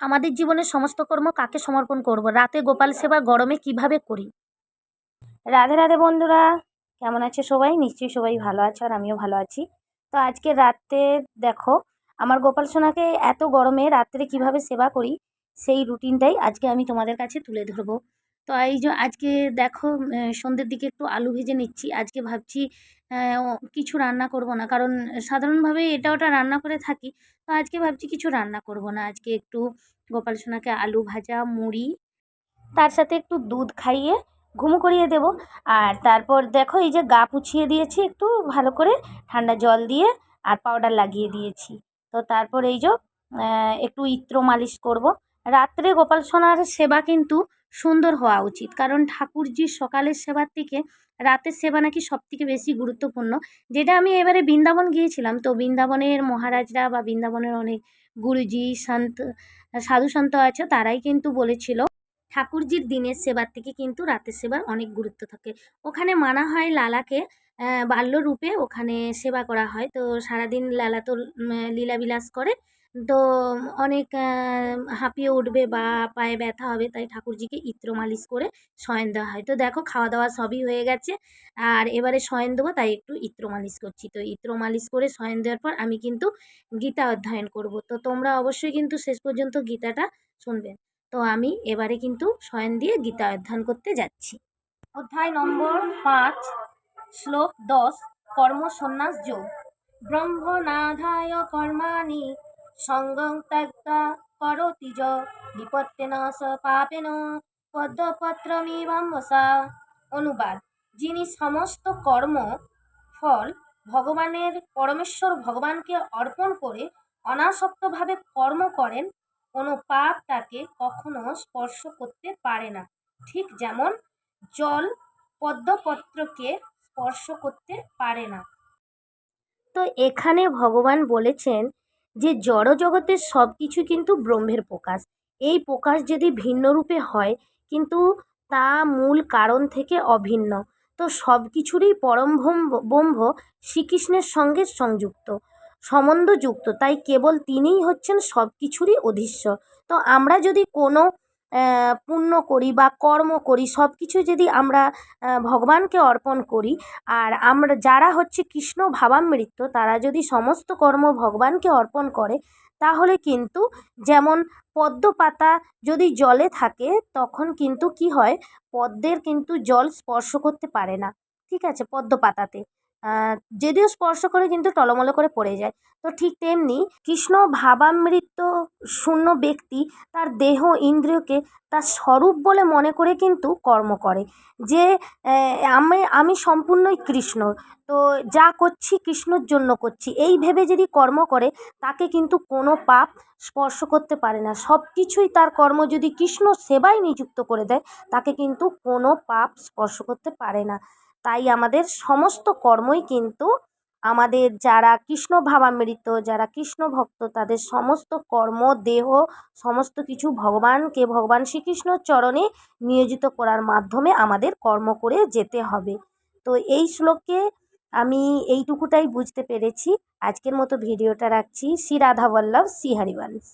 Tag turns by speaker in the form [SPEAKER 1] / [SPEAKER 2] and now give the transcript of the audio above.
[SPEAKER 1] আমাদের জীবনের সমস্ত কর্ম কাকে সমর্পণ করব? রাতে গোপাল সেবা গরমে কীভাবে করি? রাধে রাধে বন্ধুরা, কেমন আছে সবাই? নিশ্চয়ই সবাই ভালো আছে আর আমিও ভালো আছি। তো আজকে রাতে দেখো, আমার গোপাল সোনাকে এত গরমে রাত্রে কীভাবে সেবা করি, সেই রুটিনটাই আজকে আমি তোমাদের কাছে তুলে ধরবো। তো এই যে আজকে দেখো সন্ধ্যের দিকে একটু আলু ভেজে নিচ্ছি। আজকে ভাবছি কিছু রান্না করব না। কারণ সাধারণভাবে এটা ওটা রান্না করে থাকি। তো আজকে ভাবছি কিছু রান্না করব না। আজকে একটু গোপাল সোনাকে আলু ভাজা, মুড়ি, তার সাথে একটু দুধ খাইয়ে ঘুম করিয়ে দেব। আর তারপর দেখো, এই যে গা পুছিয়ে দিয়েছি একটু ভালো করে, ঠান্ডা জল দিয়ে আর পাউডার লাগিয়ে দিয়েছি। তো তারপর এই যে একটু ইত্র মালিশ করব। রাত্রে গোপাল সোনার সেবা কিন্তু সুন্দর হওয়া উচিত। কারণ ঠাকুরজির সকালের সেবার থেকে রাতের সেবা নাকি সব থেকে বেশি গুরুত্বপূর্ণ। যেটা আমি এবারে বৃন্দাবন গিয়েছিলাম, তো বৃন্দাবনের মহারাজরা বা বৃন্দাবনের অনেক গুরুজি, সন্ত, সাধু সন্ত আছে, তারাই কিন্তু বলেছিল ঠাকুরজির দিনের সেবার থেকে কিন্তু রাতের সেবার অনেক গুরুত্ব থাকে। ওখানে মানা হয় লালাকে বাল্যরূপে ওখানে সেবা করা হয়। তো সারাদিন লালা তো লীলাবিলাস করে। তো অনেক হাঁপিয়ে উঠবে বা পায়ে ব্যথা হবে তাই ঠাকুরজিকে ইত্র মালিশ করে শয়ন দেওয়া হয়। তো দেখো খাওয়া দাওয়া সবই হয়ে গেছে। আর এবারে শয়ন দেবো তাই একটু ইত্র মালিশ করছি। তো ইত্র মালিশ করে শয়ন দেওয়ার পর আমি কিন্তু গীতা অধ্যয়ন করব। তো তোমরা অবশ্যই কিন্তু শেষ পর্যন্ত গীতাটা শুনবে। তো আমি এবারে কিন্তু শয়ন দিয়ে গীতা অধ্যয়ন করতে যাচ্ছি। অধ্যায় নম্বর পাঁচ, শ্লোক দশ, কর্ম সন্ন্যাস যোগ। ব্রহ্মনাধায় কর্মাণি, সঙ্গং ত্যক্তা করোতি য বিপত্তেন স পাপেন পদ্মপত্রমিবাম্বসা অনুবাদ, যিনি সমস্ত কর্ম, ফল, ভগবানের, পরমেশ্বর ভগবানকে অর্পণ করে অনাসক্তভাবে কর্ম করেন কোনো পাপ তাকে কখনো স্পর্শ করতে পারে না। ঠিক যেমন, জল পদ্মপত্রকে স্পর্শ করতে পারে না। তো এখানে ভগবান বলেছেন যে, জড়জগতের সব কিছু কিন্তু ব্রহ্মের প্রকাশ। এই প্রকাশ যদি ভিন্ন রূপে হয়, কিন্তু তা মূল কারণ থেকে অভিন্ন। তো সব কিছুরই পরম ব্রহ্ম শ্রীকৃষ্ণের সঙ্গে সংযুক্ত। সম্বন্ধযুক্ত, তাই কেবল তিনিই হচ্ছেন সব কিছুরই অধীশ্বর তো আমরা যদি কোনো পুণ্য করি বা কর্ম করি সব কিছু যদি আমরা ভগবানকে অর্পণ করি, আর আমরা, যারা হচ্ছে কৃষ্ণ ভাবামৃত তারা যদি সমস্ত কর্ম ভগবানকে অর্পণ করে, তাহলে কিন্তু যেমন পদ্ম পাতা যদি জলে থাকে, তখন কিন্তু কী হয়, পদ্মের কিন্তু জল স্পর্শ করতে পারে না, ঠিক আছে পদ্ম পাতাতে যদিও স্পর্শ করে কিন্তু টলমলো করে পড়ে যায়। তো ঠিক তেমনি কৃষ্ণ ভাবামৃত শূন্য ব্যক্তি তার দেহ ইন্দ্রিয়কে তার স্বরূপ বলে মনে করে কিন্তু কর্ম করে। যে আমি আমি সম্পূর্ণই কৃষ্ণ, তো যা করছি কৃষ্ণর জন্য করছি, এই ভেবে যদি কর্ম করে, তাকে কিন্তু কোনো পাপ স্পর্শ করতে পারে না। সব কিছুই তার কর্ম যদি কৃষ্ণ সেবায় নিযুক্ত করে দেয়, তাকে কিন্তু কোনো পাপ স্পর্শ করতে পারে না। তাই আমাদের সমস্ত কর্মই কিন্তু আমাদের যারা কৃষ্ণ ভাবামৃত, যারা কৃষ্ণ ভক্ত, তাদের সমস্ত কর্ম, দেহ, সমস্ত কিছু ভগবানকে, ভগবান শ্রীকৃষ্ণর চরণে নিয়োজিত করার মাধ্যমে আমাদের কর্ম করে যেতে হবে। তো এই শ্লোকে আমি এইটুকুটাই বুঝতে পেরেছি। আজকের মতো ভিডিওটা রাখছি। শ্রী রাধা বল্লভ শ্রী হরিবংশ।